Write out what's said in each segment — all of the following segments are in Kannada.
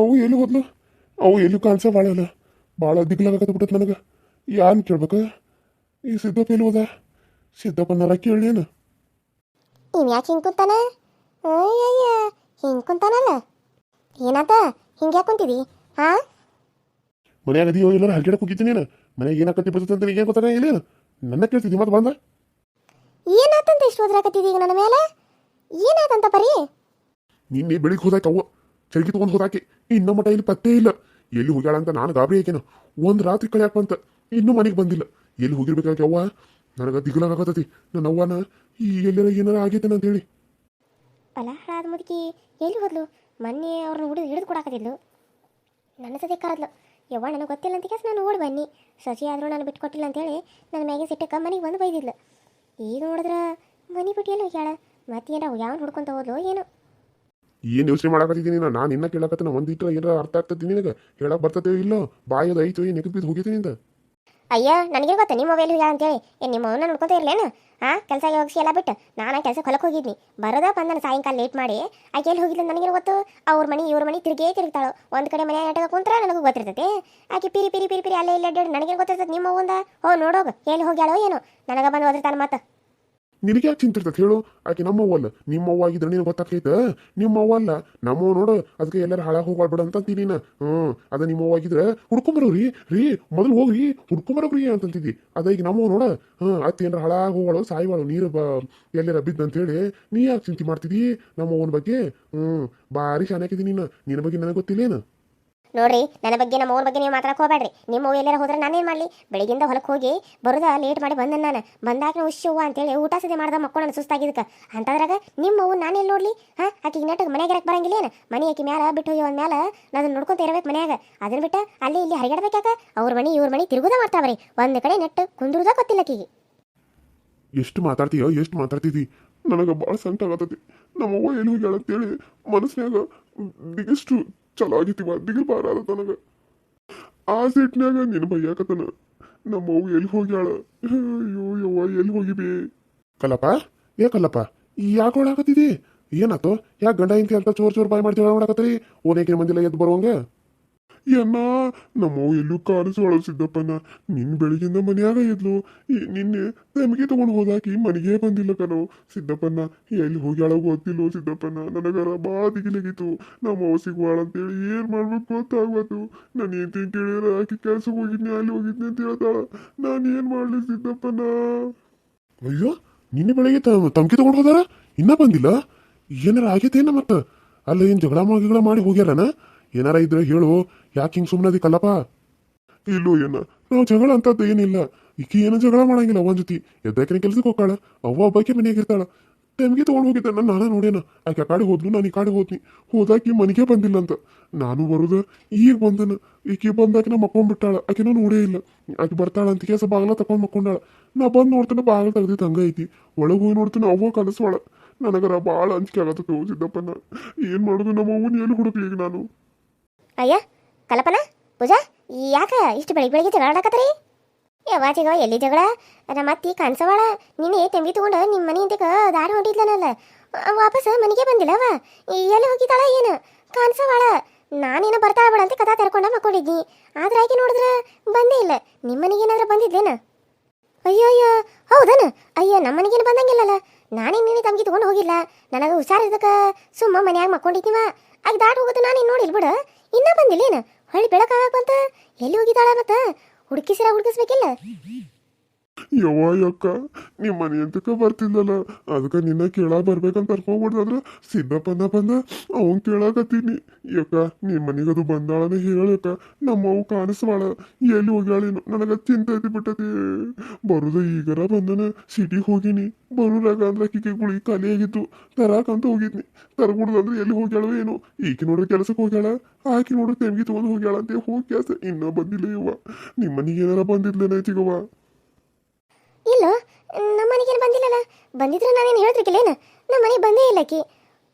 ಅವು ಎಲ್ಲಿ ಹೋದ್ಲು? ಅವು ಎಲ್ಲಿ ಕಾಣಿಸ ಭಾಳ ಅಲ್ಲ ಭಾಳ ದಿಗ್ಲಾಗತ್ತ ಬಿಟ್ಟತ್ ನನಗೆ. ಯಾನ್ ಕೇಳ್ಬೇಕು? ಈ ಸಿದ್ದಪ್ಪ ಎಲ್ಲಿ ಹೋದ? ಸಿದ್ದಪ್ಪನಾರ ಕೇಳೇನು ಇವ್ ಯಾಕೆ ಹಿಂಗೆ ಕುಂತಾನ? ಅಯ್ಯಯ್ಯ ಹಿಂಗೆ ಕುಂತಾನಲ್ಲ. ಏನಾತ? ಹಿಂಗೆ ಯಾಕೆ ಕುಂತಿದಿ? ಹಾ ಮನ್ಯಾಗ ಅದೀಯೋ ಎಲ್ಲಾರು ಹಲ್ಗೆಡಕ್ಕೆ ಹೋಗಿದ್ದೀನಿ ನೀನು? ಮನೆಗೆ ಏನಾಕತ್ತಿ ಬರ್ತದೆ ಅಂತ ಏನು ಗೊತ್ತಾಗ ಇಲ್ಲೇನು ನನ್ನ ಕೇಳ್ತಿದ್ದಿ ಮತ್ತೆ ಬಂದ ಏನಾತಂತ ಇಷ್ಟು ಓದ್ರಾಕತ್ತಿದಿ ಈಗ ನನ್ನ ಮೇಲೆ? ಏನಾತಂತ ಪರಿ? ನಿನ್ನೆ ಬೆಳಿಗ್ಗೆ ಹೋದಾಕ ಅವ್ವ. ಚಳಿಗೆ ತೊಗೊಂಡು ಹೋದಾಕೆ. ಇನ್ನೂ ಮಟ ಇಲ್ಲಿ ಪತ್ತೇ ಇಲ್ಲ. ಎಲ್ಲಿ ಹೋಗ್ಯಾಳ ಅಂತ ನಾನು ಗಾಬರಿ ಆಕೇನ ಒಂದು ರಾತ್ರಿ ಕಳ್ಯಾಕ ಅಂತ ಇನ್ನೂ ಮನೆಗೆ ಬಂದಿಲ್ಲ. ಎಲ್ಲಿ ಹೋಗಿರ್ಬೇಕಾಗಿ ಅವ್ವ? ನನಗೆ ದಿಗ್ಲಾಗತ್ತತಿ ನನ್ನ ಅವ್ವನ ಈ ಎಲ್ಲರ ಏನಾರ ಆಗೈತೇನ ಅಂತ ಹೇಳಿ. ಅಲ್ಲ ಎಲ್ಲಿ ಹೋದ್ಲು? ಮೊನ್ನೆ ಅವ್ರನ್ನ ಹುಡುಗ ಹಿಡಿದು ಕೊಡಾಕತ್ತಿದ್ಲು ನನ್ನ ಸತಿ ಕಾದ್ಲು ಯವ್ವ, ನನಗೆ ಗೊತ್ತಿಲ್ಲ ಅಂತ ಕೇಸ್ ನಾನು ಓಡಿ ಬನ್ನಿ. ಸಸಿ ಆದರೂ ನಾನು ಬಿಟ್ಟು ಕೊಟ್ಟಿಲ್ಲ ಅಂತೇಳಿ ನನ್ನ ಮ್ಯಾಗೆ ಸಿಟ್ಟಕ್ಕೆ ಮನೆಗೆ ಬಂದು ಬೈದಿದ್ಲು. ಈಗ ನೋಡಿದ್ರೆ ಮನೆ ಬಿಟ್ಟು ಎಲ್ಲಿ ಹೋಗ್ಯಾಳ? ಮತ್ತೇನಾರ ಯಾವನ್ ಹುಡ್ಕೊಂತ ಹೋದ್ಲು ಏನು. ಏನು ಯೋಚನೆ ಮಾಡಕತ್ತಿದ್ದೀನಿ ನಾನು? ನಾನು ಇನ್ನ ಕೇಳಕತ್ತ ಒಂದು ಇಟ್ಟರೆ ಏನಾರ ಅರ್ಥ ಆಗ್ತದೆ ನಿನಗೆ? ಹೇಳಕ್ ಬರ್ತದೆ ಇಲ್ಲೋ? ಬಾಯದ ಐತೋ ಏನು ನೆಗದ್ ಬಿದ್ದು ಹೋಗಿದ್ದೀನಿ ಅಂತ ಅಯ್ಯ ನನಗೆ ಗೊತ್ತ? ನಿಮ್ಮ ಮೊಬೈಲ್ ಅಂತ ಅಂತೇಳಿ. ಏನು ನಿಮ್ಮ ಅವನ್ನ ನೋಡ್ಕೊತ ಇರ್ಲೇನು? ಹಾಂ ಕೆಲಸ ಹೋಗಿಸಿ ಎಲ್ಲ ಬಿಟ್ಟು. ನಾನು ಕೆಲಸಕ್ಕೆ ಹೊಲಕ್ಕೆ ಹೋಗಿದ್ನಿ. ಬರೋದ ಬಂದನ ಸಾಯಂಕಾಲ ಲೇಟ್ ಮಾಡಿ. ಆಕೆ ಎಲ್ಲಿ ಹೋಗಿದ್ನ ನನಗೆ ಗೊತ್ತು? ಅವ್ರ ಮನೆ, ಇವ್ರ ಮನೆ ತಿರುಗೇ ತಿರುಗ್ತಾಳು. ಒಂದು ಕಡೆ ಮನೆ ಆಟಕ ಕುಂತ್ರ ನನಗೂ ಗೊತ್ತಿರ್ತೈತೆ. ಆಕೆ ಪಿರಿ ಪಿರಿ ಪಿರಿ ಪಿರಿ ಅಲ್ಲೇ ಇಲ್ಲ ನನಗೇನು ಗೊತ್ತಿರ್ತದೆ ನಿಮ್ಮ ಅವಂದ ಹೋ, ನೋಡೋಗ. ಎಲ್ಲಿ ಹೋಗ್ಯಾಳೋ ಏನೋ. ನನಗೆ ಬಂದು ಓದಿರ್ತಾನೆ ಮತ್ತೆ ನಿನಗೆ ಯಾಕೆ ಹೇಳು? ಆಕೆ ನಮ್ಮವ್ವ ಅಲ್ಲ. ನಿಮ್ಮವ್ವ ಆಗಿದ್ರೆ ನಿನಗೆ ಗೊತ್ತಾಕೈತೆ ನಿಮ್ಮವ್ವ ಅಲ್ಲ. ನಮ್ಮವ್ ನೋಡು, ಅದಕ್ಕೆ ಎಲ್ಲರೂ ಹಾಳಾಗಿ ಹೋಗ್ಬಾರ್ಬೇಡ ಅಂತಂತೀನಿ ನಾ ಹ್ಞೂ ಅದ ನಿಮ್ಮವ್ವ ಆಗಿದ್ರೆ ಹುಡ್ಕೊಂಬರೋರಿ ರೀ ಮೊದಲು ಹೋಗ್ರಿ ಹುಡ್ಕೊಂಬರೋಗ್ರಿ ಅಂತಂತಿದ್ದಿ ಅದ ಈಗ ನಮ್ಮವ್ ನೋಡ. ಹ್ಮ್, ಅತ್ತೆ ಏನಾರ ಹಾಳಾಗಿ ಹೋಗೋಳು ಸಾಯಿವಾಳು ನೀರು ಬ, ಎಲ್ಲರ ಬಿದ್ದಂತ ಅಂತೇಳಿ ನೀ ಯಾಕೆ ಚಿಂತೆ ಮಾಡ್ತಿದ್ದಿ ನಮ್ಮವ್ವನ ಬಗ್ಗೆ? ಹ್ಞೂ ಭಾರಿ ಶಾನ್ಯಾಕಿದ್ದೀನಿ ನೀನು. ನಿನ್ನ ಬಗ್ಗೆ ನನಗೆ ಗೊತ್ತಿಲ್ಲೇನು ನೋಡ್ರಿ, ನನ್ನ ಬಗ್ಗೆ, ನಮ್ಮ ಅವ್ರ ಬಗ್ಗೆ ನೀವು ಮಾತಾಡಕ್ಕೆ ಹೋಗ್ಬೇಡ್ರಿ. ನಿಮ್ಮ ಎಲ್ಲಾರ ಹೋದ್ರೆ ನಾನೇನು ಮಾಡಲಿ? ಬೆಳಗಿಂದ ಹೊಲಕ್ಕೆ ಹೋಗಿ ಬರೋದ ಲೇಟ್ ಮಾಡಿ ಬಂದ ನಾನು. ಬಂದಾಗ ಉಶ್ಯವ್ವ ಅಂತೇಳಿ ಊಟ ಸದೆ ಮಾಡ್ದ ಮಕ್ಕಳು ನಾನು ಸುಸ್ತಾಗಿದ್ದಕ್ಕೆ ಅಂತದ್ರಾಗ ನಿಮ್ಮ ಅವ್ವ ನಾನು ಎಲ್ಲಿ ನೋಡ್ಲಿ? ಹಾಂ ಆಕಿಗೆ ನೆಟ್ಟಗೆ ಮನೆಗೆ ಇರಕ್ಕೆ ಬರಂಗಿಲ್ಲ ಏನು? ಮನೆ ಆಕಿ ಮ್ಯಾಲ ಬಿಟ್ಟು ಹೋಗಿ ಮ್ಯಾಲ ನಾನು ನೋಡ್ಕೊಂತ ಇರ್ಬೇಕು ಮನ್ಯಾಗ. ಅದನ್ನ ಬಿಟ್ಟು ಅಲ್ಲಿ ಇಲ್ಲಿ ಹರಿಗಾಡ್ಬೇಕಾಕ ಅವ್ರ ಮನೆ, ಇವ್ರ ಮನೆ ತಿರುಗುದ ಮಾಡ್ತಾವ್ರಿ ಒಂದು ಕಡೆ ನೆಟ್ಟು ಕುಂದ್ರುದ ಗೊತ್ತಿಲ್ಲ ಆಕಿಗೆ. ಎಷ್ಟು ಮಾತಾಡ್ತೀಯೋ, ಎಷ್ಟು ಮಾತಾಡ್ತಿದ್ದಿ ನನಗೆ ಭಾಳ ಸಂಟ ನಮ್ಮ ನಮ್ಮವ್ವ ಏನು ಹೋಗ್ಯಾಳ ಮನಸ್ಸಿನಾಗ ಬಿಗ್ಗೆಸ್ಟು ಚಲೋ ಆಗಿತ್ತಿವ ಮದ್ದಿಗೆ ಬಾರ ಅದ ನನಗೆ ಆ ಸಿಟ್ನ್ಯಾಗ ನಿನ್ನ ಬೈಯಾಕತನ ಅವು ಎಲ್ಲಿ ಹೋಗ್ಯಾಳ? ಅಯ್ಯೋ ಯವ್ವ, ಎಲ್ಲಿ ಹೋಗಿಬಿ? ಕಲ್ಲಪ್ಪ, ಏ ಕಲ್ಲಪ್ಪ ಯಾಕೆ ಒಳಾಕತ್ತಿದಿ ಏನಾತು? ಯಾಕೆ ಗಂಡ ಇಂತಿ ಅಂತ ಚೋರ್ ಚೋರ್ ಬಾಯ್ ಮಾಡ್ತೀವಿ ಮಾಡಕತ್ತೀರಿ? ಓನೇಕೆ ಮಂದಿಲ್ಲ ಎದ್ದು ಬರುವಂಗ? ಏನ ನಮ್ಮವ್ ಎಲ್ಲೂ ಕಾಣಿಸೋಳ ಸಿದ್ದಪ್ಪನ ನಿನ್ನ ಬೆಳಗಿಂದ ಮನ್ಯಾಗ ಇದ್ಲು. ಈ- ನಿನ್ನೆ ನಮಗೆ ತಗೊಂಡು ಹೋದಾಕಿ ಮನೆಗೆ ಬಂದಿಲ್ಲ ಕಣೋ. ಸಿದ್ದಪ್ಪನ ಎಲ್ಲಿ ಹೋಗ್ಯಾಳ ಗೊತ್ತಿಲ್ಲ ಸಿದ್ದಪ್ಪನ ನನಗರ ಬಾ ದಿಗಿಲಾಗಿತ್ತು. ನಮ್ಮವ್ ಸಿಗುವಾಳ ಅಂತೇಳಿ ಏನು ಮಾಡ್ಬೇಕು ಗೊತ್ತಾಗ್ಬಾರ್ದು ನಾನು ಏನು ಕೇಳಿದ್ರೆ ಆಕಿ ಕೆಲ್ಸಕ್ಕೆ ಹೋಗಿದ್ನಿ, ಅಲ್ಲಿ ಹೋಗಿದ್ನಿ ಅಂತ ಹೇಳ್ತಾಳ. ನಾನು ಏನು ಮಾಡಲಿ ಸಿದ್ದಪ್ಪನ ಅಯ್ಯೋ, ನಿನ್ನೆ ಬೆಳಗ್ಗೆ ತಮಕಿ ತಗೊಂಡು ಹೋದಾರ? ಇನ್ನೂ ಬಂದಿಲ್ಲ? ಏನಾರ ಆಗೈತೇನ ಮತ್ತೆ? ಅಲ್ಲ ಏನು ಜಗಳ ಮಾಡಿ ಹೋಗ್ಯಾರನ? ಏನಾರ ಇದ್ರೆ ಹೇಳು. ಯಾಕೆ ಹಿಂಗ್ ಸುಮ್ಮನದಿ ಕಲ್ಲಪ್ಪ ಇಲ್ಲೋ ಏನ? ನಾವು ಜಗಳ ಅಂತದ್ದು ಏನಿಲ್ಲ. ಈಕಿ ಏನು ಜಗಳ ಮಾಡಂಗಿಲ್ಲ ಅವನ ಜೊತೆ. ಎದ್ದಾಕಿನ ಕೆಲ್ಸಕ್ಕೆ ಹೋಗ್ತಾಳ ಅವ್ವ ಒಬ್ಬಾಕಿ ಮನೆಯಾಗಿರ್ತಾಳ. ಟೈಮ್ಗೆ ತಗೊಂಡು ಹೋಗಿದ್ದೆ ನಾನು ನಾನು ನೋಡೇನ. ಆಕೆ ಕಡೆ ಹೋದ್ಲು, ನಾನು ಈ ಕಡೆ ಹೋದ್ನಿ. ಹೋದಾಕಿ ಮನೆಗೆ ಬಂದಿಲ್ಲ ಅಂತ ನಾನು ಬರುದ ಈಗ ಬಂದನ. ಈಕಿ ಬಂದಾಕಿ ನಾ ಮಕ್ಕೊಂಡ್ಬಿಟ್ಟಾಳ. ಆಕಿನೂ ನೋಡೇ ಇಲ್ಲ. ಆಕೆ ಬರ್ತಾಳ ಅಂತ ಕೇಸ ಬಾಗಲ ತಕೊಂಡ್ ಮಕ್ಕೊಂಡಾಳ. ನಾ ಬಂದು ನೋಡ್ತಾನೆ ಬಾಗಿಲು ತೆಗ್ದಿತ್ತು ಹಂಗ ಐತಿ. ಒಳಗೆ ಹೋಗಿ ನೋಡ್ತಾನೆ ಅವ್ವ ಕನಸೋಳ ನನಗರ ಭಾಳ ಅಂಜಿಕೆ ಆಗತ್ತೆ ಸಿದ್ದಪ್ಪನ. ಏನ್ ಮಾಡೋದು ನಮ್ಮ ಅವ್ವನ ಎಲ್ಲಿ ಹುಡುಕ್ಲಿ ಈಗ ನಾನು? ಅಯ್ಯ ಕಲ್ಪನ ಪೂಜಾ, ಯಾಕ ಇಷ್ಟು ಬೆಳಿಗ್ಗೆ ಬೆಳಿಗ್ಗೆ ಜಗಳ ಆಡಕತ್ರಿ ಜಗಳ ಎಲ್ಲಿ ಜಗಳ? ನಮ್ಮ ಅತ್ತಿ ಕಾಣಿಸವಾಳ ನಿನ್ನೆ ತಂಗಿ ತಗೊಂಡು ನಿಮ್ಮ ಮನೆ ಇಂದಕ್ಕೆ ದಾರಿ ಹೊಂಟಿದ್ಲನಲ್ಲ. ವಾಪಸ್ ಮನೆಗೆ ಬಂದಿಲ್ಲವ ಎಲ್ಲಿ ಹೋಗಿದ್ದಾಳ ಏನು? ಕಾಣಿಸವಾಳ ನಾನೇನು ಬರ್ತಾ ಬಿಡ ಅಂತ ಕಥಾ ತೆರ್ಕೊಂಡ ಆದ್ರೆ ಆಕೆ ನೋಡಿದ್ರೆ ಬಂದೇ ಇಲ್ಲ. ನಿಮ್ಮ ಮನೆಗೆ ಏನಾದ್ರೂ ಬಂದಿದ್ಲೇನ? ಅಯ್ಯೋ ಅಯ್ಯೋ, ಹೌದನ? ಅಯ್ಯೋ, ನಮ್ಮ ಮನೆಗೇನು ಬಂದಂಗಿಲ್ಲಲ್ಲ. ನಾನೇ ನಿನ್ನೆ ತಂಗಿ ತಗೊಂಡು ಹೋಗಿಲ್ಲ. ನನಗೆ ಹುಷಾರಿದ್ದಕ್ಕೆ ಸುಮ್ಮ ಮನ್ಯಾಗ ಮಕ್ಕೊಂಡಿದ್ದೀವ ಆಗ ದಾಟ್ ಹೋಗೋದು ನಾನು ನೋಡಿಲ್ಲ ಬಿಡು. ಇನ್ನ ಏನು ಹೊಳ್ಳಿ ಬೆಳಕಾಗ ಬಂತ? ಎಲ್ಲಿ ಹೋಗಿದ್ದಾಳ ಮತ್ತೆ ಹುಡುಕಿಸಿರ ಹುಡುಕಿಸ್ಬೇಕಿಲ್ಲ? ಯವ್ವ ಯಕ್ಕ ನಿಮ್ಮ ಮನೆ ಅಂತಕ ಬರ್ತಿದ್ದಲ್ಲ ಅದಕ್ಕೆ ನಿನ್ನ ಕೇಳ ಬರ್ಬೇಕಂತ ಕರ್ಕೊಂಡ್ಬಿಡ್ದಾದ್ರ ಸಿದ್ದಪ್ಪನ ಬಂದ ಅವನ್ ಕೇಳಾಕತ್ತೀನಿ. ಯಕ್ಕ ನಿಮ್ಮ ಅದು ಬಂದಾಳನ ಹೇಳಕ್ಕ ನಮ್ಮವ್ ಕಾಣಿಸ್ವಾಳ. ಎಲ್ಲಿ ಹೋಗ್ಯಾಳೇನು ನನಗ ಚಿಂತೆ ಐತಿ ಬಿಟ್ಟತಿ. ಬರುದ ಈಗರ ಬಂದನ ಸಿಟಿಗೆ ಹೋಗಿನಿ. ಬರುರಾಗ ಅಂದ್ರೆ ಆಕಿಗೆ ಗುಳಿ ಖಾಲಿ ಆಗಿತ್ತು. ತರಾಕಂತ ಹೋಗಿದ್ನಿ. ತರಗುಡ್ದಂದ್ರೆ ಎಲ್ಲಿ ಹೋಗ್ಯಾಳೋ ಏನು. ಈಕಿ ನೋಡ್ರಿ ಕೆಲಸಕ್ಕೆ ಹೋಗ್ಯಾಳ. ಆಕಿ ನೋಡ್ರಿ ತೆಮ್ಗಿ ತಗೊಂಡು ಹೋಗ್ಯಾಳ ಅಂತ ಹೋಗಿ ಇನ್ನೂ ಬಂದಿಲ್ಲ ಇವ ನಿಮ್ಮ ಮನೆಗೆ ಏನಾರ ಬಂದಿದ್ಲೇನಾಯ್ತಿಗವ್ವ ಇಲ್ಲ ನಮ್ಮ ಮನೆಗೇನು ಬಂದಿಲ್ಲಲ್ಲ ಬಂದಿದ್ರೆ ನಾನೇನು ಹೇಳ್ತಿರ್ಕಿಲ್ಲೇನು ನಮ್ಮ ಮನೆಗೆ ಬಂದೇ ಇಲ್ಲ ಆಕಿ.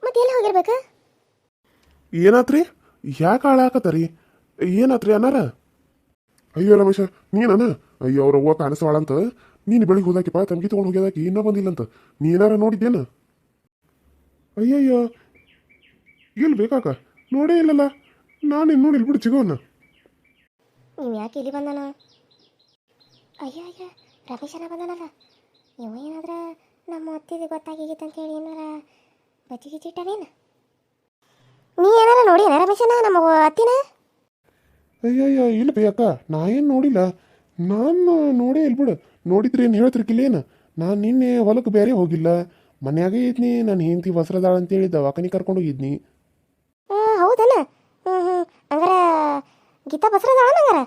ಮತ್ತೆ ಎಲ್ಲಿ ಹೋಗಿರ್ಬೇಕ? ಏನಾತ್ರಿ? ಯಾಕೆ ಹಾಳಾಕತ್ತರಿ ಏನಾತ್ರಿ ಅನ್ನಾರ? ಅಯ್ಯೋ ರಮೇಶ ನೀನನ ಅಯ್ಯೋ ಅವ್ರ ಅವ್ವ ಅಂತ ನೀನು ಬೆಳಿಗ್ಗೆ ಹೋದಾಕಿಪ್ಪ ತಂಗಿ ತಗೊಂಡು ಹೋಗ್ಯದಾಕಿ ಇನ್ನೂ ಬಂದಿಲ್ಲಂತ. ನೀ ಏನಾರ ನೋಡಿದ್ದೇನ? ಅಯ್ಯಯ್ಯೋ ಎಲ್ಲಿ ಬೇಕಾಕ? ನೋಡೇ ಇಲ್ಲಲ್ಲ ನಾನು ಇನ್ನು ನೋಡಿ ಬಿಡು ಸಿಗೋಣ ನೀವು ಯಾಕೆ ಇಲ್ಲಿ ಬಂದಾನ? ಅಯ್ಯ ಅಯ್ಯ ರಮೇಶನ ಬಂದನಲ್ಲ ಇವ ಏನಾದ್ರ ನಮ್ಮ ಅತ್ತಿಗೆ ಗೊತ್ತಾಗಿಗಿತ್ತಂತ ಅಂತ ಹೇಳಿ ಏನಾರ ಬಚ್ಚಿ ಗಿಚ್ಚಿಟ್ಟಾನೇನು ನೀ ಏನಾರ ನೋಡಿ ರಮೇಶನ ನಮ್ಮ ಅತ್ತಿನ? ಅಯ್ಯಯ್ಯ ಇಲ್ಲ ಬೇ ಅಕ್ಕ ನಾ ಏನು ನೋಡಿಲ್ಲ. ನಾನು ನೋಡೇ ಇಲ್ಲ ಬಿಡು. ನೋಡಿದ್ರೆ ಏನು ಹೇಳ್ತಿರ್ಕಿಲ್ಲೇನು ನಾನು ನಿನ್ನೆ ಹೊಲಕ್ಕೆ ಬೇರೆ ಹೋಗಿಲ್ಲ. ಮನ್ಯಾಗೆ ಇದ್ನಿ ನಾನು ಹೆಂಡತಿ ಹೊಸರದಾಳ ಅಂತೇಳಿ ದವಾಖಾನೆ ಕರ್ಕೊಂಡು ಹೋಗಿದ್ನಿ. ಹಾಂ ಹೌದನ ಹ್ಞೂ ಹ್ಞೂ ಹಂಗಾರ ಗೀತಾ ಬಸರದಾಳ ಹಂಗಾರ?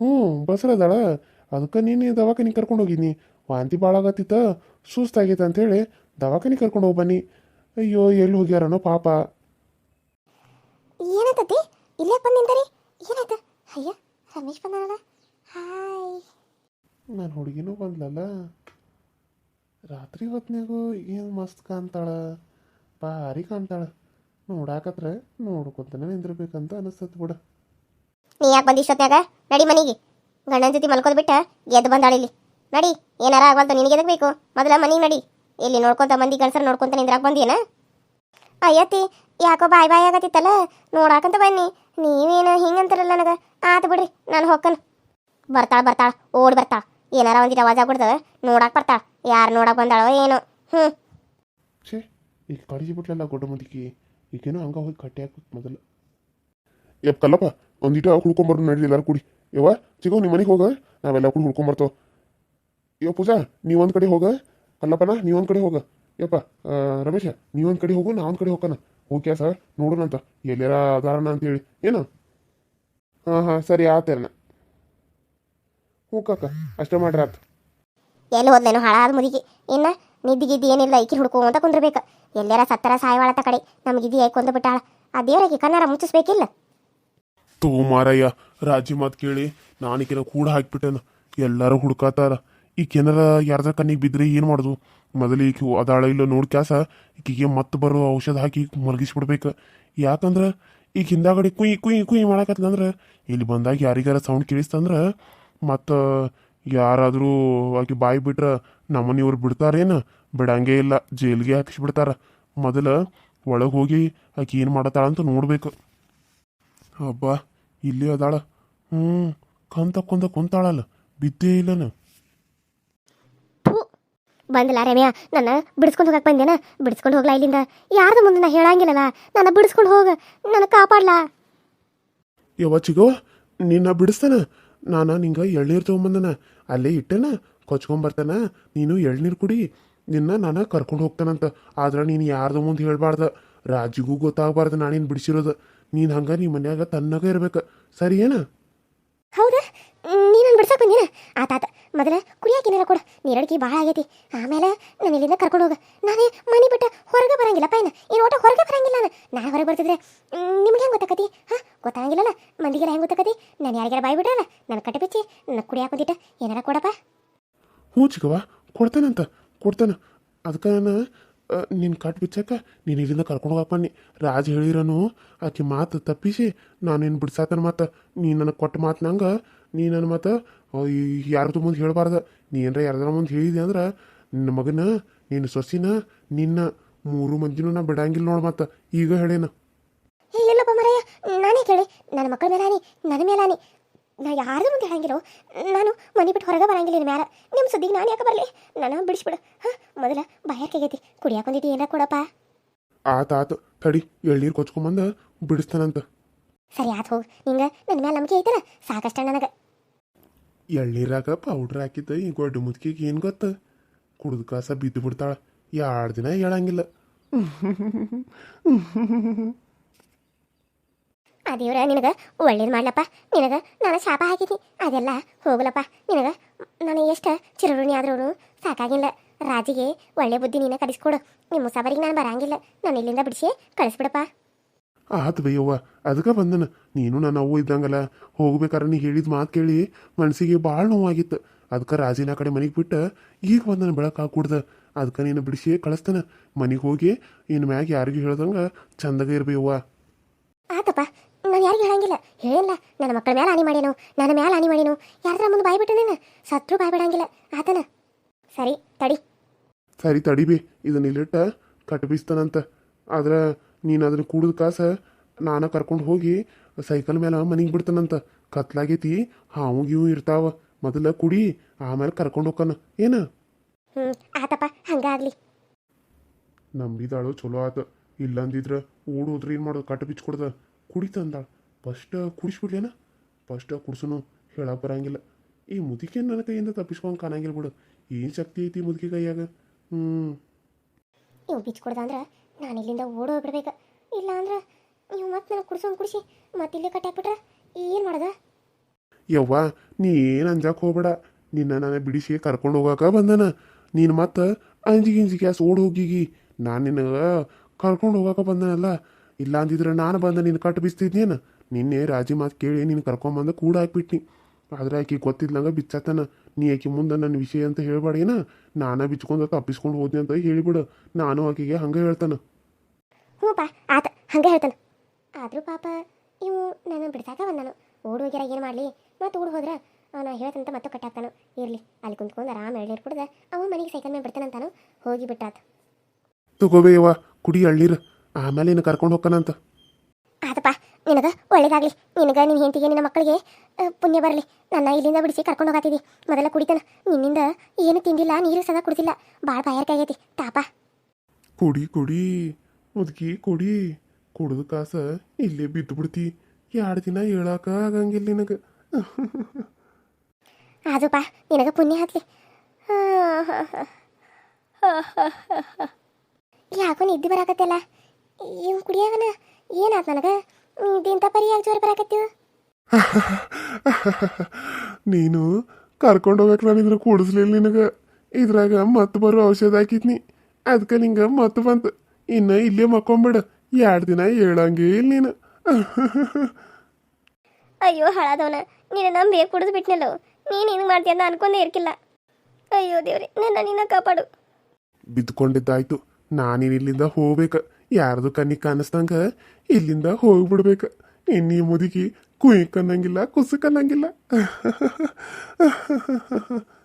ಹ್ಞೂ ಬಸರದಾಳ. ಅದಕ್ಕೆ ನೀನು ದವಾಖಾನೆ ಕರ್ಕೊಂಡು ಹೋಗಿನಿ ವಾಂತಿ ಭಾಳ ಆಗತ್ತಿತ್ತ. ಸುಸ್ತಾಗೈತೆ ಅಂತೇಳಿ ದವಾಖಾನೆ ಕರ್ಕೊಂಡು ಹೋಗಿ ಬನ್ನಿ ಅಯ್ಯೋ ಎಲ್ಲಿ ಹೋಗ್ಯಾರನೋ ಪಾಪ. ಏನಾಯ್ತತಿ ಇಲ್ಲೇ ಬಂದಿಂದರಿ ಏನಾಯ್ತು? ಅಯ್ಯ ರಮೇಶ್ ಬಂದಾನಲ್ಲ. ಹಾಯ್. ನಾನು ಹುಡುಗಿನೂ ಬಂದ್ಲಲ್ಲ. ರಾತ್ರಿ ಹೊತ್ನ್ಯಾಗು ಏನು ಮಸ್ತ್ ಕಾಣ್ತಾಳ. ಭಾರಿ ಕಾಣ್ತಾಳ. ನೋಡಾಕತ್ರ ನೋಡ್ಕೊತಾನೆ ನಿಂದಿರ್ಬೇಕಂತ ಅನಿಸ್ತತ್ ಬಿಡ. ನೀ ಯಾಕೆ ಬಂದಿ ಇಷ್ಟೊತ್ನ್ಯಾಗ ನಡಿ ಮನಿಗೆ. ಗಂಡನ ಜೊತೆ ಮಲ್ಕೋದ್ ಬಿಟ್ಟ ಗೆದ್ದು ಬಂದಾಳಿಲಿ ನಡಿ, ಏನಾರ ಆಗವಲ್ತು ನಿನಗೆ ಬೇಕು? ಮೊದಲ ಮನಿ ನಡಿ. ಇಲ್ಲಿ ನೋಡ್ಕೊಂತ ಮಂದಿ ಗಂಡಸರು ನೋಡ್ಕೊಂತ ನಿಂದ್ರಾಗ ಬಂದಿಯೇನ? ಅಯ್ಯತ್ತಿ, ಯಾಕೋ ಬಾಯ್ ಬಾಯ್ ಆಗತ್ತಿತ್ತಲ್ಲ? ನೋಡಾಕಂತ ಬನ್ನಿ. ನೀವೇನು ಹಿಂಗಂತಾರಲ್ಲ ನನಗೆ? ಆತು ಬಿಡ್ರಿ, ನಾನು ಹೊಕ್ಕನ್. ಬರ್ತಾಳ ಬರ್ತಾಳ, ಓಡಿ ಬರ್ತಾಳ. ಏನಾರ ಒಂದಿಟ್ಟು ಅವಾಜ್ ಆಗ್ಬಿಡ್ತದ, ನೋಡಾಕ್ ಬರ್ತಾಳ. ಯಾರು ನೋಡಕ್ ಬಂದಾಳೋ ಏನೋ. ಹ್ಞೂ ಛೇ ಈಗ ಕಡಿಸಿ ಬಿಟ್ಲಲ್ಲ ಗೊಡ್ಡ ಈಗೇನೋ ಹಂಗ ಹೋಗಿ ಕಟ್ಟಿ ಹಾಕ್ಬೇಕು ಮೊದಲು. ಯಪ್ಪ ಕಲ್ಲಪ್ಪ, ಒಂದಿಟ ಹುಡ್ಕೊಂಬರ್ರು ನಡೀಲಿ ಎಲ್ಲರೂ ಕೂಡಿ. ಯವ್ವ, ಚಿಗೋ ನಿಮ್ಮ ಮನೆಗೆ ಹೋಗ, ನಾವೆಲ್ಲ ಕೂಡ ಹುಡ್ಕೊಂಬರ್ತೇವೆ ಯೋ ಪೂಜಾ ನೀವೊಂದು ಕಡೆ ಹೋಗ. ಕಲ್ಲಪ್ಪನ ನೀವೊಂದು ಕಡೆ ಹೋಗ. ಯಪ್ಪ ರಮೇಶ ನೀವೊಂದು ಕಡೆ ಹೋಗು, ನಾ ಒಂದು ಕಡೆ ಹೋಗೋಣ ಓಕೆ ಸರ್ ನೋಡೋಣಂತ ಎಲ್ಲಾರ ಅದಾರಣ ಅಂತೇಳಿ ಏನು? ಹಾಂ ಹಾಂ, ಸರಿ ಆತೇರಣ ಹ್ಞೂ ಕಾಕ, ಅಷ್ಟೇ ಮಾಡ್ರಿ ಆತು. ಎಲ್ಲಿ ಹೋದ್ಲೇನು ಹಾಳಾದ ಮುದಿಗೆ ಇನ್ನ ನಿದ್ದಿ ಗಿದ್ದಿ ಏನಿಲ್ಲ, ಈಕಿ ಹುಡ್ಕೊಂತ ಕುಂದ್ರಬೇಕು. ಎಲ್ಲಾರ ಸತ್ತರ ಸಾಯವಾಳತ ಕಡೆ ನಮಗಿದ್ದಿ ಕೊಂದು ಬಿಟ್ಟಾಳ ಆ ದೇವರಿಗೆ ಕನ್ನಡ ಮುಚ್ಚಿಸ್ಬೇಕಿಲ್ಲ? ತೋ ಮಾರಯ್ಯ, ರಾಜಿ ಮಾತು ಕೇಳಿ ನಾನು ಈಕಿನ ಕೂಡ ಹಾಕಿಬಿಟ್ಟೇನ. ಎಲ್ಲರೂ ಹುಡ್ಕಾತಾರ. ಈಕೇನಾರ ಯಾರ್ದಾರ ಕಣ್ಣಿಗೆ ಬಿದ್ದರೆ ಏನು ಮಾಡೋದು? ಮೊದಲು ಈಕೆ ಅದಾಳ ಇಲ್ಲ ನೋಡಿ ಕ್ಯಾಸ, ಈಕೆಗೆ ಮತ್ತೆ ಬರೋ ಔಷಧ ಹಾಕಿ ಮಲಗಿಸ್ಬಿಡ್ಬೇಕು. ಯಾಕಂದ್ರೆ ಈಗ ಹಿಂದಾಗಡೆ ಕುಯ್ ಕುಯ್ ಕುಯ್ ಮಾಡಾಕತ್ತಂದ್ರೆ ಇಲ್ಲಿ ಬಂದಾಗ ಯಾರಿಗಾರ ಸೌಂಡ್ ಕೇಳಿಸ್ತಂದ್ರೆ, ಮತ್ತು ಯಾರಾದರೂ ಆಕೆ ಬಾಯಿ ಬಿಟ್ರೆ ನಮ್ಮನಿಯವ್ರು ಬಿಡ್ತಾರೇನು? ಬಿಡಂಗೇ ಇಲ್ಲ, ಜೈಲ್ಗೆ ಹಾಕಿಸ್ಬಿಡ್ತಾರ. ಮೊದಲು ಒಳಗೆ ಹೋಗಿ ಆಕೆ ಏನು ಮಾಡತ್ತಾಳಂತ ನೋಡ್ಬೇಕು. ಅಬ್ಬ ಇಲ್ಲಿ ಅದಾಳ. ಹ್ಞೂ ಕಂತ ಕುಂದ ಕುಂತಾಳಲ್ಲ ಬಿದ್ದೇ ಇಲ್ಲನ. ಬಂದಿಲ್ಲ ರಮ್ಯ ನನ್ನ ಬಿಡಿಸ್ಕೊಂಡು ಹೋಗಕ್ಕೆ ಬಂದೇನ? ಬಿಡಿಸ್ಕೊಂಡು ಹೋಗ್ಲಾ ಇಲ್ಲಿಂದ? ಯಾರ್ದು ಮುಂದೆ ನಾ ಹೇಳಂಗಿಲ್ಲಲ್ಲ ನನ್ನ ಬಿಡಿಸ್ಕೊಂಡು ಹೋಗ ನನ್ನ ಕಾಪಾಡ್ಲಾ? ಯವ ಚಿಗೋ ನಿನ್ನ ಬಿಡಿಸ್ತಾನ? ನಾನು ನಿಂಗೆ ಎಳ್ನೀರು ತೊಗೊಂಬಂದನ. ಅಲ್ಲೇ ಇಟ್ಟೆನ ಕೊಚ್ಕೊಂಬರ್ತಾನ. ನೀನು ಎಳ್ನೀರು ಕುಡಿ. ನಿನ್ನ ನಾನು ಕರ್ಕೊಂಡು ಹೋಗ್ತಾನಂತ. ಆದ್ರೆ ನೀನು ಯಾರ್ದು ಮುಂದೆ ಹೇಳ್ಬಾರ್ದ? ರಾಜಿಗೂ ಗೊತ್ತಾಗಬಾರ್ದು ನಾನೇನು ಬಿಡಿಸಿರೋದು. ನೀನು ಹಂಗ ನಿಮ್ಮ ಮನ್ಯಾಗ ತನ್ನಗ ಇರ್ಬೇಕು. ಸರಿ ಏನ? ಹೌದಾ? ನೀನ್ ಬಿಡ್ಸಕ್ ಬಂದಿನ ಆತಾತ ಮೊದಲ ಕುಡಿಯಾಕ ಕೊಡ ಕೊಡು. ನೀರಡಿಕೆ ಭಾಳ ಆಗೈತಿ. ಆಮೇಲೆ ನಾನು ಇಲ್ಲಿಂದ ಕರ್ಕೊಂಡು ಹೋಗ. ನಾನೇ ಮನೆ ಬಿಟ್ಟ ಹೊರಗೆ ಬರಂಗಿಲ್ಲ ಪಾಯ್ನ ಈ ಓಟ ಹೊರಗೆ ಬರಂಗಿಲ್ಲ ನಾನು. ನಾನು ಹೊರಗೆ ಬರ್ತಿದ್ರೆ ನಿಮ್ಗೆ ಹೆಂಗೆ ಗೊತ್ತಾಕತಿ? ಹಾಂ ಗೊತ್ತಾಗಿಲ್ಲಲ್ಲ ಮಂದಿಗೆಲ್ಲ ಹೆಂಗೆ ಗೊತ್ತಾಕತಿ? ನಾನು ಯಾರಿಗಾರ ಬಾಯ್ ಬಿಡ್ರಲ್ಲ ನನ್ನ ಕಟ್ಟೆ ಬಿಚ್ಚಿ ನನ್ನ ಕುಡಿಯಾಕ ಬಂದಿಟ್ಟ. ಏನಾರ ಕೊಡಪ್ಪ? ಹ್ಞೂ ಚಿಕ್ಕವ್ವ ಕೊಡ್ತಾನಂತ. ಕೊಡ್ತಾನ. ಅದಕ್ಕೆ ನಾನು ನಿನ್ನ ಕಟ್ ಬಿಚ್ಚಕ್ಕ ನೀನು ಇಲ್ಲಿಂದ ಕರ್ಕೊಂಡು ಹೋಗಪ್ಪನಿ ರಾಜ ಹೇಳಿರನು, ಆಕೆ ಮಾತು ತಪ್ಪಿಸಿ ನಾನು ನಿನ್ನ ಬಿಡ್ಸಾತನ ಮಾತು ನೀ ನನಗೆ ಕೊಟ್ಟ ಮಾತು ನಂಗೆ ನೀ ನನ್ನ ಮಾತು ಯಾರ್ದು ಮುಂದೆ ಹೇಳ್ಬಾರ್ದು. ನೀ ಏನಾರ ಯಾರ್ದಾರ ಮುಂದೆ ಹೇಳಿದೆ ಅಂದ್ರೆ ನಿನ್ನ ಮಗನ ನಿನ್ನ ಸೊಸಿನ, ನಿನ್ನ ಮೂರು ಮಂದಿನೂ ನಾ ಬಿಡಂಗಿಲ್ಲ ನೋಡು ಮತ್ತು ಈಗ ಹೇಳೇನ. ಏ, ಇಲ್ಲಪ್ಪ ನಾನೇ ಕೇಳಿ. ನನ್ನ ಮಕ್ಕಳ ಮೇಲಾನಿ, ನನ್ನ ಮೇಲಾನಿ. ನಾ ಯಾರು ಮುಂದೆ ಹೇಳಂಗಿರೋ? ನಾನು ಮನೆ ಬಿಟ್ಟು ಹೊರಗೆ ಬರಂಗಿಲ್ಲ ಮ್ಯಾಲ. ನಿಮ್ಮ ಸುದ್ದಿಗೆ ನಾನು ಯಾಕೆ ಬರಲಿ? ನಾನು ಬಿಡಿಸ್ಬಿಡು. ಹಾಂ ಮೊದಲ ಬಾಯಾರ್ಕಾಗೈತಿ ಕುಡಿಯಾಕೊಂದಿಟ್ಟು ಏನಾರ ಕೊಡಪ್ಪ? ಆತ ಆತು. ತಡಿ ಎಳ್ನೀರು ಕೊಚ್ಕೊಂಬಂದ ಬಿಡಿಸ್ತಾನಂತ. ಸರಿ ಆತು ಹೋಗಿ. ಹಿಂಗೆ ನನ್ನ ಮೇಲೆ ನಂಬಿಕೆ ಐತಲ್ಲ? ಸಾಕಷ್ಟ ನನಗೆ. ಎಳ್ನೀರಾಗ ಪೌಡ್ರ್ ಹಾಕಿದ್ದ ಈ ಗೊಡ್ಡ ಮುದ್ಕಿಗೆ ಏನು ಗೊತ್ತು? ಕುಡಿದು ಕಾಸ ಬಿದ್ದು ಬಿಡ್ತಾಳೆ. ಎರಡು ದಿನ ಹೇಳಂಗಿಲ್ಲ. ಆ ದೇವ್ರ ನಿನಗೆ ಒಳ್ಳೇದು ಮಾಡ್ಲಪ್ಪ. ನಿನಗೆ ನಾನು ಶಾಪ ಹಾಕಿದ್ನಿ ಅದೆಲ್ಲ ಹೋಗಲಪ್ಪ. ನಿನಗೆ ನಾನು ಎಷ್ಟು ಚಿರುಣಿ ಆದ್ರೂ ಸಾಕಾಗಿಲ್ಲ. ರಾಜಿಗೆ ಒಳ್ಳೆ ಬುದ್ಧಿ ನೀನು ಕಲಿಸ್ಕೊಡು. ನಿಮ್ಮ ಸಬರಿಗೆ ನಾನು ಬರಂಗಿಲ್ಲ. ನಾನು ಇಲ್ಲಿಂದ ಬಿಡಿಸಿ ಕಳಿಸ್ಬಿಡಪ್ಪ. ಆತು ಬೈಯವ್ವ ಅದಕ್ಕೆ ಬಂದನ. ನೀನು ನನ್ನ ಅವ್ವ ಇದ್ದಂಗಲ್ಲ. ಹೋಗ್ಬೇಕಾರೆ ನೀ ಹೇಳಿದ ಮಾತು ಕೇಳಿ ಮನಸ್ಸಿಗೆ ಭಾಳ ನೋವಾಗಿತ್ತು. ಅದಕ್ಕೆ ರಾಜಿನ ಕಡೆ ಮನೆಗೆ ಬಿಟ್ಟು ಈಗ ಬಂದನ ಬೆಳಕು ಹಾಕೂಡ್ದ ಅದಕ್ಕೆ ನೀನು ಬಿಡಿಸಿ ಕಳಿಸ್ತಾನ. ಮನೆಗೆ ಹೋಗಿ ಇನ್ನು ಮ್ಯಾಗ ಯಾರಿಗೂ ಹೇಳ್ದಂಗೆ ಚಂದಾಗ ಇರ್ಬೇವ್ವ ಆತಪ್ಪ. ಹೇಳಂಗಿಲ್ಲ. ಹೇಳಿಲ್ಲ ನನ್ನ ಮಕ್ಕಳ ಮೇಲೆ ಹಾನಿ ಮಾಡೇನು ನನ್ನ ಮೇಲೆ ಹಾನಿ ಮಾಡೇನು ಯಾರ ಮುಂದೆ ಬಾಯ್ ಬಿಟ್ಟನೇನ ನೀನು? ಸತ್ರು ಬಾಯ್ ಬಿಡಂಗಿಲ್ಲ. ಆತನ. ಸರಿ ತಡಿ. ಸರಿ ತಡಿ ಬಿ. ಇದನ್ನ ಇಲ್ಲಿಟ್ಟ ಕಟ್ಬಿಸ್ತಾನಂತ. ಆದ್ರ ಆದ್ರೆ ನೀನು ಅದನ್ನ ಕೂಡದ ಕಾಸ ನಾನು ಕರ್ಕೊಂಡು ಹೋಗಿ ಸೈಕಲ್ ಮೇಲೆ ಮನೆಗೆ ಬಿಡ್ತಾನಂತ. ಕತ್ಲಾಗೈತಿ ಹಾವು ಗೀವು ಇರ್ತಾವ. ಮೊದಲ ಕುಡಿ ಆಮೇಲೆ ಕರ್ಕೊಂಡು ಹೋಗ್ತಾನ ಏನ? ಹ್ಞೂ ಆತಪ್ಪ ಹಂಗಾಗ್ಲಿ. ನಂಬಿದಾಳು ಚಲೋ ಆತ. ಇಲ್ಲಂದಿದ್ರ ಓಡ್ ಏನ್ ಮಾಡೋದು? ಕಟ್ಟು ಬಿಚ್ಚ ಕೊಡ್ದ ಕುಡಿತ ಅಂದಾಳ ಫಸ್ಟ್ ಕುಡಿಸ್ಬಿಡ್ಲೇನ? ಫಸ್ಟ್ ಕುಡ್ಸನು ಹೇಳಕ್ಕೆ ಬರಂಗಿಲ್ಲ ಈ ಮುದುಕಿ ನನ್ನ ಕೈಯಿಂದ ತಪ್ಪಿಸ್ಕೊಂಡು ಕಾಣಂಗಿಲ್ಲ ಬಿಡು. ಏನು ಶಕ್ತಿ ಐತಿ ಮುದುಕಿ ಕೈಯಾಗ? ಹ್ಞೂ ನೀವು ಬಿಚ್ಚ ಕೊಡ್ದ ಅಂದ್ರೆ ನಾನು ಇಲ್ಲಿಂದ ಓಡಿ ಹೋಗ್ಬಿಡ್ಬೇಕು. ಇಲ್ಲ ಅಂದ್ರೆ ನೀವು ಮತ್ತೆ ನನಗೆ ಕುಡ್ಸೋಂಗೆ ಕುಡಿಸಿ ಮತ್ತೆ ಇಲ್ಲೇ ಕಟ್ಟಾಕ್ಬಿಟ್ರೆ ಏನು ಮಾಡ್ದ? ಯವ್ವ ನೀ ಏನು ಅಂಜಾಕ್ ಹೋಗ್ಬೇಡ. ನಿನ್ನ ನಾನು ಬಿಡಿಸಿ ಕರ್ಕೊಂಡು ಹೋಗಾಕ ಬಂದನ. ನೀನು ಮತ್ತೆ ಅಂಜಿಗೆ ಅಂಜಿಗೆ ಗ್ಯಾಸ್ ಓಡ್ ಹೋಗಿಗಿ ನಾನು ನಿನಗೆ ಕರ್ಕೊಂಡು ಹೋಗಾಕ ಬಂದನಲ್ಲ. ಇಲ್ಲ ಅಂದಿದ್ರೆ ನಾನು ಬಂದ ನಿನ್ನ ಕಟ್ಟು ಬಿಸ್ತಿದ್ನೇನು? ನಿನ್ನೆ ರಾಜಿ ಮಾತು ಕೇಳಿ ನೀನು ಕರ್ಕೊಂಬಂದು ಕೂಡ ಹಾಕ್ಬಿಟ್ನಿ ಆದ್ರೆ ಆಕೆ ಗೊತ್ತಿದ್ಲಂಗೆ ಬಿಚ್ಚತನ ನೀ ಆಕೆ ಮುಂದೆ ನನ್ನ ವಿಷಯ ಅಂತ ಹೇಳ್ಬೇಡೇನ? ನಾನು ಬಿಚ್ಕೊಂಡು ತಪ್ಪಿಸ್ಕೊಂಡು ಹೋದ್ನಿ ಅಂತ ಹೇಳಿಬಿಡು. ನಾನು ಆಕಿಗೆ ಹಂಗೆ ಹೇಳ್ತಾನೆ. ಹ್ಞೂ ಬಾ ಆತ ಹಂಗೆ ಹೇಳ್ತಾನೆ. ಆದರೂ ಪಾಪ ಇವು ನನ್ನ ಬಿಡ್ಸಾಕ ಬಂದಾನು. ಓಡ್ ಹೋಗ್ಯಾರ ಏನು ಮಾಡಲಿ? ಮತ್ತು ಓಡ್ ಹೋದ್ರೆ ಅವನು ಹೇಳ್ತಂತ ಮತ್ತೆ ಕಟ್ಟಾಕ್ತಾನು. ಇರಲಿ ಅಲ್ಲಿ ಕುಂತ್ಕೊಂಡು ಆರಾಮ ಎಳ್ನೀರು ಕುಡ್ದ ಅವ ಮನೆಗೆ ಸೈಕಲ್ ಮೇಲೆ ಬಿಡ್ತಾನಂತಾನು ಹೋಗಿ ಬಿಟ್ಟಾತ. ತಗೋಬೇಯವ್ವ ಕುಡಿ ಅಳ್ಳಿರ ಆಮೇಲೆ ಏನು ಕರ್ಕೊಂಡು ಹೋಗ್ಕನಂತ ಆತಪ್ಪ ನಿನಗೆ ಒಳ್ಳೇದಾಗಲಿ. ನಿನಗೆ ನಿನ್ನ ಹೆಂಡತಿಗೆ ನಿನ್ನ ಮಕ್ಕಳಿಗೆ ಪುಣ್ಯ ಬರಲಿ. ನನ್ನ ಇಲ್ಲಿಂದ ಬಿಡಿಸಿ ಕರ್ಕೊಂಡು ಹೋಗತ್ತಿದ್ದಿ ಮೊದಲ ಕುಡಿತಾನ. ನಿನ್ನಿಂದ ಏನು ತಿಂದಿಲ್ಲ ನೀರು ಸದಾ ಕುಡಿದಿಲ್ಲ. ಭಾಳ ಬಾಯಾರಿಕೆ ತಾಪ ಕುಡಿ ಕುಡಿ. ಮುದುಕಿ ಕುಡಿ. ಕುಡಿದು ಕಾಸ ಇಲ್ಲೇ ಬಿದ್ದು ಬಿಡ್ತಿ. ಎರಡು ದಿನ ಹೇಳಾಕ ಆಗಂಗಿಲ್ಲ ನಿನಗೆ. ಆದುಪ್ಪ ನಿನಗೆ ಪುಣ್ಯ ಹತ್ಲಿ. ಯಾಕೋ ನಿದ್ದೆ ಬರಾಕತ್ತಲ್ಲ. ಇವ್ ಕುಡಿಯವನ? ಏನಾತ್ ನನಗೆ? ನಿದ್ದಿಂತ ಪರಿಯಾಗಿ ಜೋರು ಬರಾಕತ್ತೀವ? ನೀನು ಕರ್ಕೊಂಡು ಹೋಗಕ್ಕೆ ಇದ್ರ ಕೂಡಿಸ್ಲಿಲ್ಲ ನಿನಗೆ. ಇದ್ರಾಗ ಮತ್ತೆ ಬರೋ ಔಷಧ ಹಾಕಿದ್ನಿ. ಅದಕ್ಕೆ ನಿಂಗೆ ಮತ್ತೆ ಬಂತು. ಇನ್ನು ಇಲ್ಲೇ ಮಕ್ಕೊಂಬಿಡ. ಎರಡು ದಿನ ಹೇಳಂಗೇ ಇಲ್ಲ ನೀನು. ಅಯ್ಯೋ ಹಾಳಾದವನ. ನೀನು ನಂಬಿ ಕುಡಿದು ಬಿಟ್ನಲ್ಲೋ. ನೀನು ಹಿಂಗೆ ಮಾಡ್ತೀಯ ಅಂತ ಅನ್ಕೊಂಡೇ ಇರ್ಕಿಲ್ಲ. ಅಯ್ಯೋ ದೇವ್ರಿ ನನ್ನ ನಿನ್ನ ಕಾಪಾಡು. ಬಿದ್ದುಕೊಂಡಿದ್ದಾಯ್ತು. ಇಲ್ಲಿಂದ ಹೋಗ್ಬೇಕ. ಯಾರ್ದು ಕಣ್ಣಿಗೆ ಕಾಣಿಸ್ದಂಗ ಇಲ್ಲಿಂದ ಹೋಗ್ಬಿಡ್ಬೇಕ. ಇನ್ನಿ ಮುದುಕಿ ಕುಯ್ಕ್ ಅನ್ನಂಗಿಲ್ಲ ಕುಸಕ್ ಅನ್ನಂಗಿಲ್ಲ